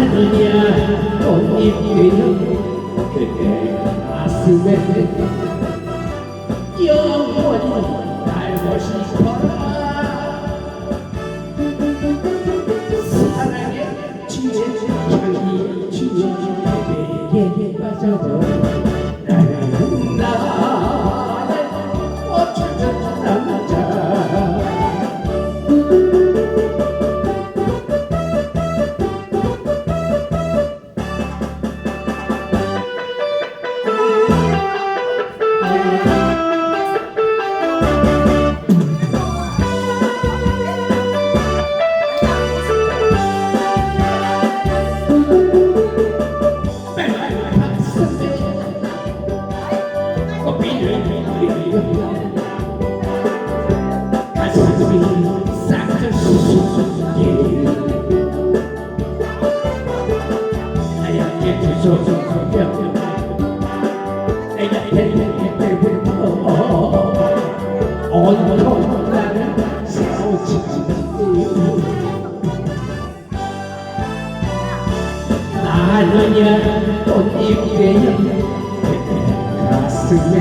하느냐 꽃잎이여 그대 가슴에. 영원히 달고 싶어라. 사랑의 지혜 자기 지혜 나는야 꽃잎에 가슴에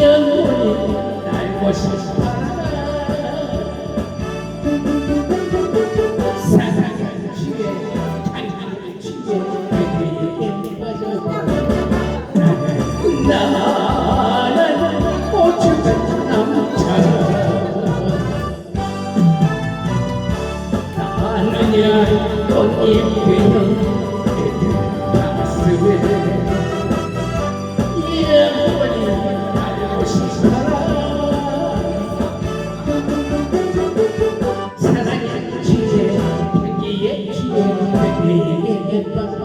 영원히 날고 싶어 날 꽃잎이여 치의 지혜 향기의 지혜 향기의 밤